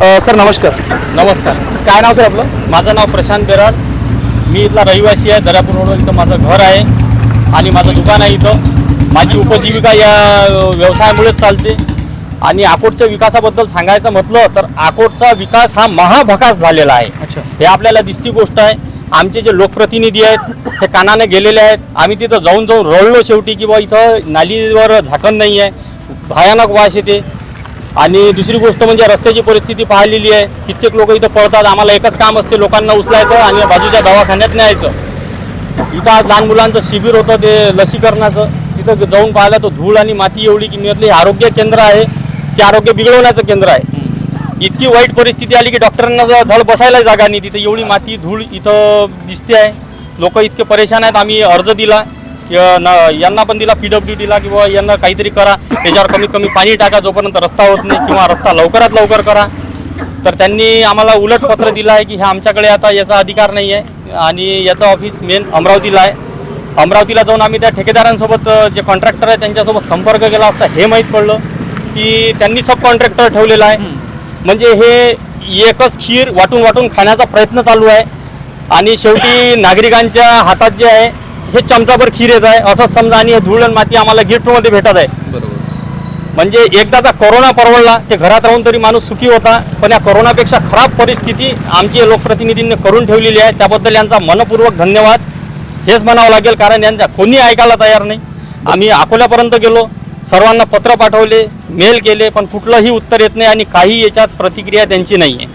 अ, sir नमस्कार. नमस्कार. काय नाव सर आपलं? माझं नाव प्रशांत बेराड. मी इथला रहिवासी आहे दर्यापूर रोडवर इथं माझं घर आहे आणि माझं दुकान आहे इथं. माझी उपजीविका या अ, व्यवसायामुळेच चालते. आणि अकोटच्या विकासाबद्दल सांगायचं म्हटलं तर अकोटचा विकास हा महाभकास झालेला आहे. अच्छा. हे आपल्याला दिसती गोष्ट आहे. आमचे जे लोकप्रतिनिधी आहेत हे कानाने गेलेले आहेत. आम्ही तिथं जाऊन जाऊन रडलो शेवटी की बा इथं नालीवर झाकण नाही आहे भयानक वास येते. आणि दुसरी गोष्ट म्हणजे रस्त्याची परिस्थिती पाहिलेली आहे. कित्येक लोक इथं पळतात. आम्हाला एकच काम असते लोकांना उचलायचं आणि बाजूच्या दवाखान्यात न्यायचं. इथं आज लहान मुलांचं शिबिर होतं ते लसीकरणाचं. तिथं जाऊन पाहिलं तर धूळ आणि माती एवढी की मिळतली हे आरोग्य केंद्र आहे. ते आरोग्य बिघडवण्याचं केंद्र आहे. इतकी वाईट परिस्थिती आली की डॉक्टरांना जर धड बसायला जागा नाही. तिथं एवढी माती धूळ इथं दिसते आहे. लोक इतके परेशान आहेत. आम्ही अर्ज दिला. यांना पण दिला पी डब्ल्यू डीला किंवा यांना काहीतरी करा. त्याच्यावर कमीत कमी पाणी टाका जोपर्यंत रस्ता होत नाही किंवा रस्ता लवकरात लवकर करा. तर त्यांनी आम्हाला उलट पत्र दिलं आहे की हे आमच्याकडे आता याचा अधिकार नाही आहे. आणि याचं ऑफिस मेन अमरावतीला आहे. अमरावतीला जाऊन आम्ही त्या ठेकेदारांसोबत जे कॉन्ट्रॅक्टर आहे त्यांच्यासोबत संपर्क केला असता हे माहीत पडलं की त्यांनी सब कॉन्ट्रॅक्टर ठेवलेला आहे. म्हणजे हे एकच खीर वाटून वाटून खाण्याचा प्रयत्न चालू आहे. आणि शेवटी नागरिकांच्या हातात जे आहे हे चमचाभर खीर येत आहे. असंच समजा आणि हे धूळ आणि माती आम्हाला गिफ्टमध्ये भेटत आहे. बरोबर. म्हणजे एकदाचा कोरोना परवडला ते घरात राहून तरी माणूस सुखी होता. पण या कोरोनापेक्षा खराब परिस्थिती आमची लोकप्रतिनिधींनी करून ठेवलेली आहे. त्याबद्दल यांचा मनपूर्वक धन्यवाद. हेच म्हणावं लागेल कारण यांच्या कोणी ऐकायला तयार नाही. आम्ही अकोल्यापर्यंत गेलो. सर्वांना पत्र पाठवले मेल केले पण कुठलंही उत्तर येत नाही आणि काही याच्यात प्रतिक्रिया त्यांची नाही आहे